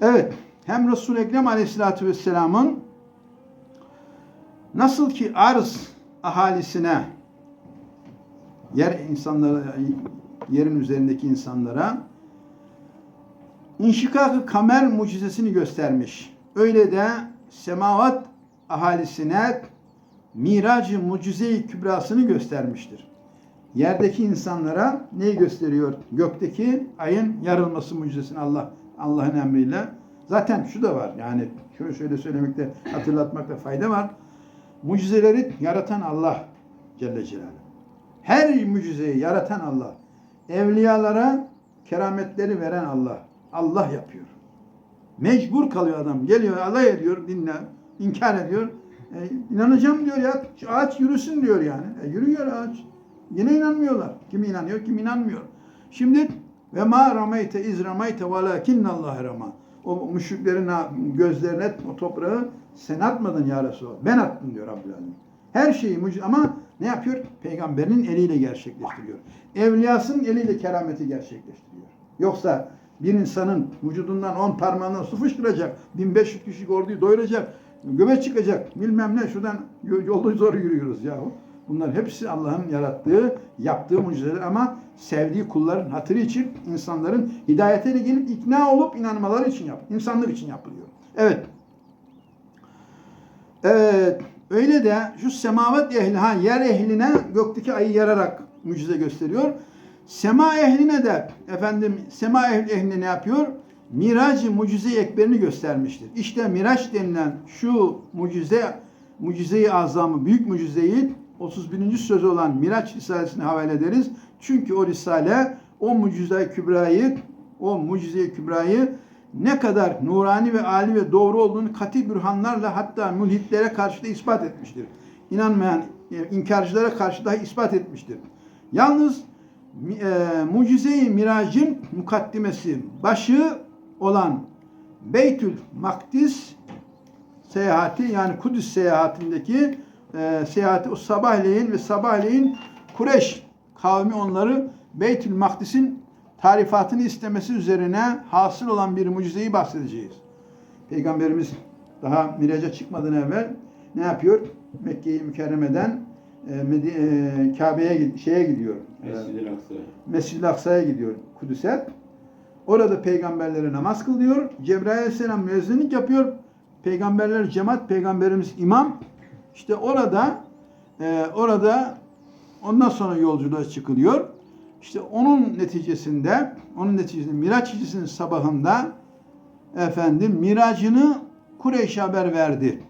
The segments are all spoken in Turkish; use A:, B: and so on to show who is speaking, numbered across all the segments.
A: Evet, hem Resul-i Ekrem Aleyhisselatü Vesselam'ın nasıl ki arz ahalisine, yer insanlara, yerin üzerindeki insanlara inşikak-ı kamer mucizesini göstermiş. Öyle de semavat ahalisine miracı mucize-i kübrasını göstermiştir. Yerdeki insanlara neyi gösteriyor? Gökteki ayın yarılması mucizesini Allah Allah'ın emriyle. Zaten şu da var. Yani şöyle şöyle söylemekte, hatırlatmakta fayda var. Mucizeleri yaratan Allah Celle Celaluhu. Her mucizeyi yaratan Allah. Evliyalara kerametleri veren Allah. Allah yapıyor. Mecbur kalıyor adam. Geliyor, alay ediyor, dinle, inkar ediyor. E, inanacağım diyor ya. Şu ağaç yürüsün diyor yani. E, yürüyor ağaç. Yine inanmıyorlar. Kim inanıyor, kim inanmıyor. Şimdi ve ma rameyte iz rameyte velakinnallahi rama. O müşriklerin gözlerine o toprağı sen atmadın ya Resulallah. Ben attım diyor Rabbül. Her şeyi mucize ama ne yapıyor? Peygamberin eliyle gerçekleştiriyor. Evliyasının eliyle kerameti gerçekleştiriyor. Yoksa bir insanın vücudundan on parmağından su fışkıracak, 1500 kişilik orduyu doyuracak, göbek çıkacak, bilmem ne şuradan yolda zor yürüyoruz yahu. Bunlar hepsi Allah'ın yarattığı, yaptığı mucizeler ama sevdiği kulların hatırı için insanların hidayetine gelip ikna olup inanmaları için yap. insanlık için yapılıyor. Evet. Evet. Öyle de şu semavat ehli, ha yer ehline gökteki ayı yararak mucize gösteriyor. Sema ehline de efendim sema ehli ehline ne yapıyor? Miracı mucize ekberini göstermiştir. İşte miraç denilen şu mucize mucize-i azamı, büyük mucizeyi 31. sözü olan Miraç Risalesine havale ederiz. Çünkü o risale o mucize-i kübrayı, o mucize-i kübrayı ne kadar nurani ve âli ve doğru olduğunu katı bürhanlarla hatta mülhitlere karşı da ispat etmiştir. İnanmayan e, inkarcılara karşı da ispat etmiştir. Yalnız e, mucize-i miracın mukaddimesi, başı olan Beytül Makdis seyahati yani Kudüs seyahatindeki e, seyahati sabahleyin ve sabahleyin Kureş kavmi onları Beytül Makdis'in tarifatını istemesi üzerine hasıl olan bir mucizeyi bahsedeceğiz. Peygamberimiz daha miraca çıkmadan evvel ne yapıyor? Mekke-i Mükerreme'den e, e, Kabe'ye şeye gidiyor.
B: Mescid-i Aksa'ya.
A: Mescid-i Aksa'ya gidiyor Kudüs'e. Orada peygamberlere namaz kılıyor. Cebrail aleyhisselam müezzinlik yapıyor. Peygamberler cemaat, peygamberimiz imam. İşte orada e, orada ondan sonra yolculuğa çıkılıyor. İşte onun neticesinde, onun neticesinde Miraç gecesinin sabahında efendim miracını Kureyş haber verdi.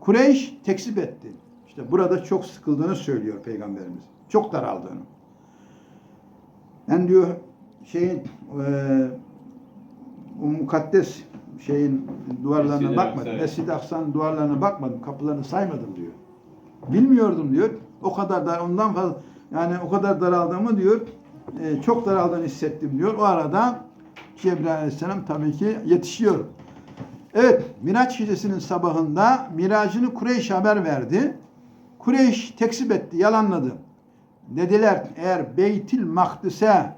A: Kureyş tekzip etti. İşte burada çok sıkıldığını söylüyor peygamberimiz. Çok daraldığını. Ben diyor şeyin e, o mukaddes şeyin duvarlarına
B: Mescid-i
A: bakmadım.
B: Aksa'ya.
A: Mescid-i Aksa'nın duvarlarına bakmadım. Kapılarını saymadım diyor. Bilmiyordum diyor. O kadar da ondan fazla yani o kadar daraldığımı diyor. e, çok daraldığını hissettim diyor. O arada Cebrail Aleyhisselam tabii ki yetişiyor. Evet, Miraç gecesinin sabahında miracını Kureyş haber verdi. Kureyş tekzip etti, yalanladı. Dediler eğer Beytil Makdis'e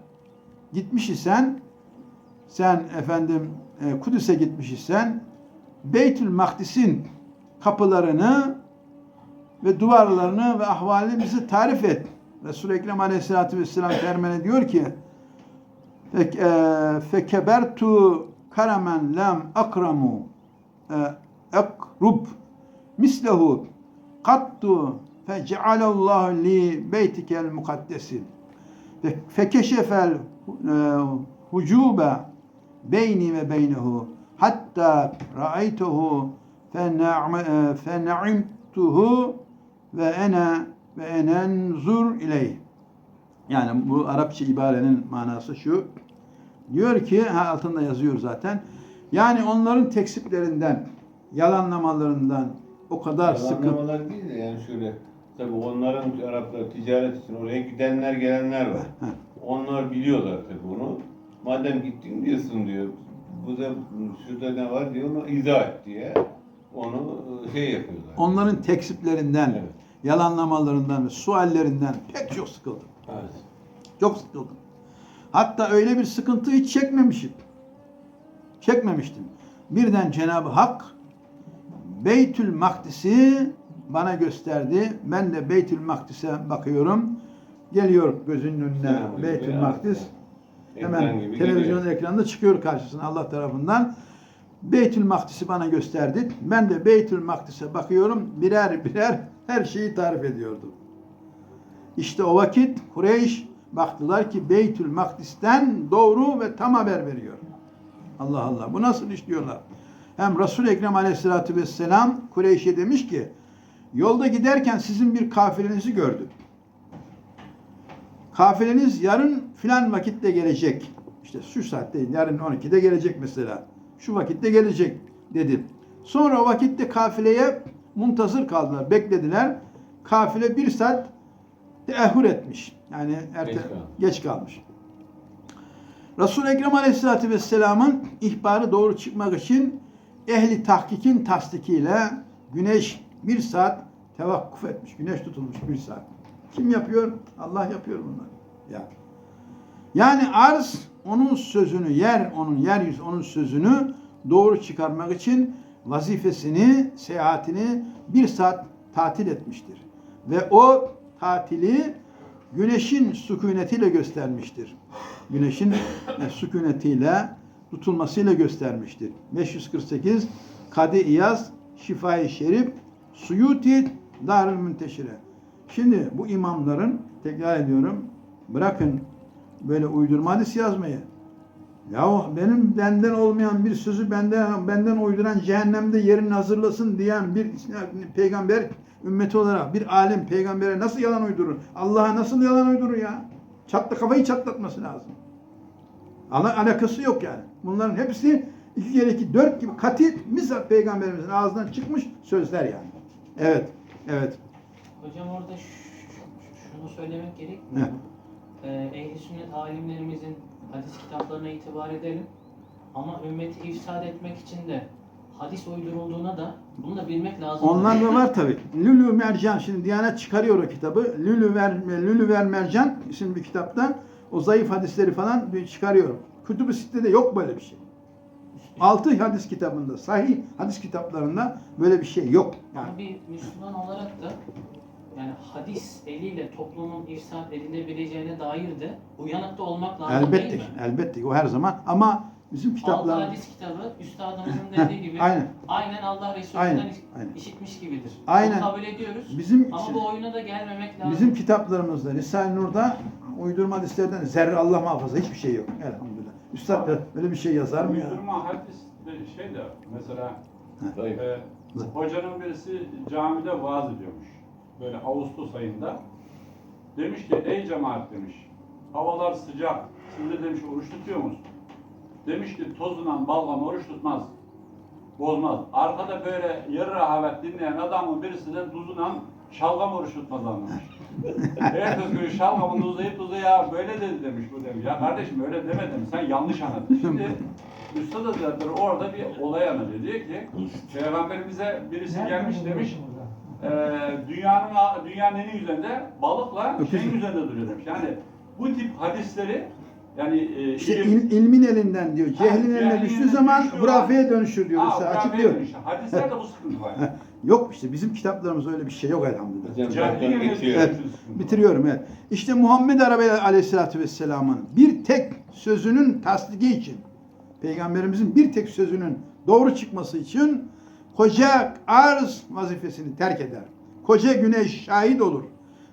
A: gitmiş isen sen efendim Kudüs'e gitmiş isen Beytül Makdis'in kapılarını ve duvarlarını ve ahvalini bize tarif et. Resul-i Ekrem Aleyhisselatü Vesselam termene diyor ki Fek, e, fekebertu karamen lam akramu e, akrub mislehu kattu fecealallahu li beytikel mukaddesin Fe- fekeşefel e, hucube beyni ve beynehu hatta ra'aytuhu fena'me- e, fena'imtuhu ve ene ve enenzur ileyh yani bu Arapça ibarenin manası şu. Diyor ki, ha altında yazıyor zaten. Yani onların teksiplerinden, yalanlamalarından o kadar sıkı.
B: Yalanlamalar değil de yani şöyle tabii onların Araplar ticaret için oraya gidenler gelenler var.
A: Heh.
B: Onlar biliyorlar tabii onu. Madem gittin diyorsun diyor. Bu da şurada ne var diyor onu izah et diye onu e, şey yapıyorlar.
A: Onların teksiplerinden,
B: Evet.
A: yalanlamalarından ve suallerinden pek çok sıkıldım.
B: Evet.
A: Çok sıkıldım. Hatta öyle bir sıkıntı hiç çekmemişim. çekmemiştim. Birden Cenab-ı Hak Beytül Makdis'i bana gösterdi. Ben de Beytül Makdis'e bakıyorum. Geliyor gözünün önüne Beytül. Makdis.
B: Ekran
A: Hemen televizyon
B: geliyor.
A: ekranında çıkıyor karşısına Allah tarafından. Beytül Makdis'i bana gösterdi. Ben de Beytül Makdis'e bakıyorum. Birer birer her şeyi tarif ediyordu. İşte o vakit Kureyş baktılar ki Beytül Makdis'ten doğru ve tam haber veriyor. Allah Allah. Bu nasıl iş diyorlar. Hem Resul-i Ekrem Aleyhisselatü Vesselam Kureyş'e demiş ki yolda giderken sizin bir kafilenizi gördüm. Kafileniz yarın filan vakitte gelecek. İşte şu saatte yarın 12'de gelecek mesela. Şu vakitte gelecek dedi. Sonra o vakitte kafileye muntazır kaldılar, beklediler. Kafile bir saat teahhür etmiş. Yani erte,
B: Geç kalmış.
A: geç kalmış. Resul-i Ekrem Aleyhisselatü Vesselam'ın ihbarı doğru çıkmak için ehli tahkikin tasdikiyle güneş bir saat tevakkuf etmiş. Güneş tutulmuş bir saat. Kim yapıyor? Allah yapıyor bunları. Ya. Yani arz onun sözünü, yer onun, yeryüzü onun sözünü doğru çıkarmak için vazifesini, seyahatini bir saat tatil etmiştir. Ve o tatili güneşin sükunetiyle göstermiştir. Güneşin e, sükunetiyle tutulmasıyla göstermiştir. 548 Kadı İyaz Şifai Şerif Suyuti Darül Münteşire. Şimdi bu imamların tekrar ediyorum bırakın böyle uydurma hadis yazmayı. Ya benim benden olmayan bir sözü benden benden uyduran cehennemde yerini hazırlasın diyen bir peygamber ümmeti olarak bir alim peygambere nasıl yalan uydurur? Allah'a nasıl yalan uydurur ya? Çatla kafayı çatlatması lazım. Ala, alakası yok yani. Bunların hepsi iki kere iki dört gibi katit misal peygamberimizin ağzından çıkmış sözler yani. Evet. Evet.
C: Hocam orada şunu söylemek gerekmiyor mu? Ee, Ehl-i sünnet alimlerimizin hadis kitaplarına itibar edelim. Ama ümmeti ifsad etmek için de hadis uydurulduğuna da bunu da bilmek lazım.
A: Onlar da var tabi. Lülü Mercan şimdi Diyanet çıkarıyor o kitabı. Lülü ver Lülü ver Mercan isimli bir kitapta o zayıf hadisleri falan bir çıkarıyor. Kütüb-i Sitte'de yok böyle bir şey. Altı hadis kitabında, sahih hadis kitaplarında böyle bir şey yok. Yani
C: bir Müslüman olarak da yani hadis eliyle toplumun ifsad edilebileceğine dair de uyanıkta olmak lazım
A: elbette
C: değil mi?
A: elbette o her zaman ama bizim
C: Altı
A: kitaplar
C: hadis kitabı üstadımızın dediği gibi
A: Aynen.
C: aynen Allah Resulü'nden
A: Aynen, aynen.
C: işitmiş gibidir.
A: Aynen.
C: Bunu kabul ediyoruz.
A: bizim
C: Ama bu oyuna da gelmemek lazım.
A: bizim kitaplarımızda Risale-i Nur'da uydurma hadislerden zerre Allah muhafaza hiçbir şey yok. Elhamdülillah. Üstad da böyle bir şey yazar mı ya?
D: Uydurma hadis şey de mesela e, hocanın birisi camide vaaz ediyormuş. Böyle Ağustos ayında. Demiş ki ey cemaat demiş. Havalar sıcak. Siz de demiş oruç tutuyor musunuz? Demiş ki tozundan balgam oruç tutmaz. Bozmaz. Arkada böyle yarı rahavet dinleyen adamın birisi de tuzundan şalgam oruç tutmaz anlamış. Ertesi gün şalgamın tuzlayıp tuzu ya böyle dedi demiş bu demiş. Ya kardeşim öyle deme demiş. Sen yanlış anladın. Şimdi Üstad Hazretleri orada bir olay anlatıyor. Diyor ki Peygamberimize birisi gelmiş demiş e, dünyanın dünyanın en üzerinde balıkla şeyin
A: Öküz.
D: üzerinde duruyor demiş. Yani bu tip hadisleri yani e,
A: İşte
D: ilim-
A: il- ilmin elinden diyor. Cehlin eline
D: cehlin
A: düştüğü zaman hurafeye dönüşür diyor.
D: Ha, hurafe
A: açıklıyor.
D: Hadislerde bu sıkıntı var.
A: Yok işte bizim kitaplarımızda öyle bir şey yok elhamdülillah.
B: Geçiyor.
A: Evet, bitiriyorum evet. İşte Muhammed Arabi Aleyhisselatü Vesselam'ın bir tek sözünün tasdiki için, Peygamberimizin bir tek sözünün doğru çıkması için koca arz vazifesini terk eder. Koca güneş şahit olur.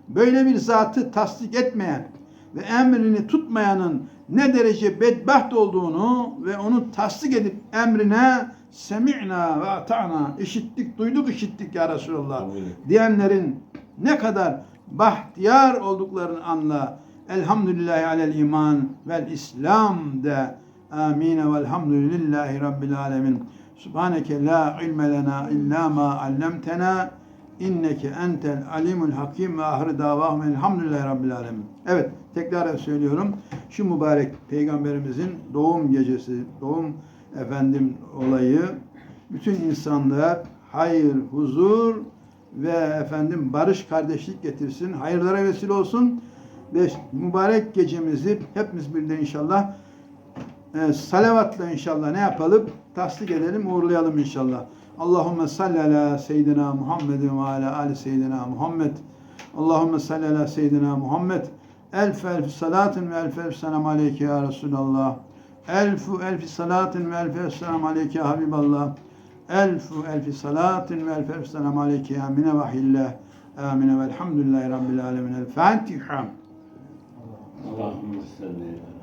A: Böyle bir zatı tasdik etmeyen ve emrini tutmayanın ne derece bedbaht olduğunu ve onu tasdik edip emrine semi'na ve ata'na işittik, duyduk, işittik ya Resulallah diyenlerin ne kadar bahtiyar olduklarını anla. Elhamdülillahi alel iman vel İslam de. Amin ve elhamdülillahi rabbil alemin. Subhaneke la ilme lena illa ma allamtena inneke entel alimul hakim ve ahir davahum elhamdülillahi rabbil alemin. Evet tekrar söylüyorum. Şu mübarek peygamberimizin doğum gecesi, doğum efendim olayı bütün insanlığa hayır, huzur ve efendim barış kardeşlik getirsin. Hayırlara vesile olsun. Ve mübarek gecemizi hepimiz birlikte inşallah e, salavatla inşallah ne yapalım? Tasdik edelim, uğurlayalım inşallah. Allahümme salli ala seyyidina Muhammedin ve ala ali seyyidina Muhammed. Allahümme salli ala seyyidina Muhammed. Elf elf salatin ve elf elf selam aleyke ya Resulallah. Elfu elfi salatin ve elf elf selam aleyke ya Habiballah. Elfu elfi salatin ve elf elf selam aleyke ya mine vahillah. Amine velhamdülillahi rabbil alemin. El Fatiha.
B: Allahümme salli ala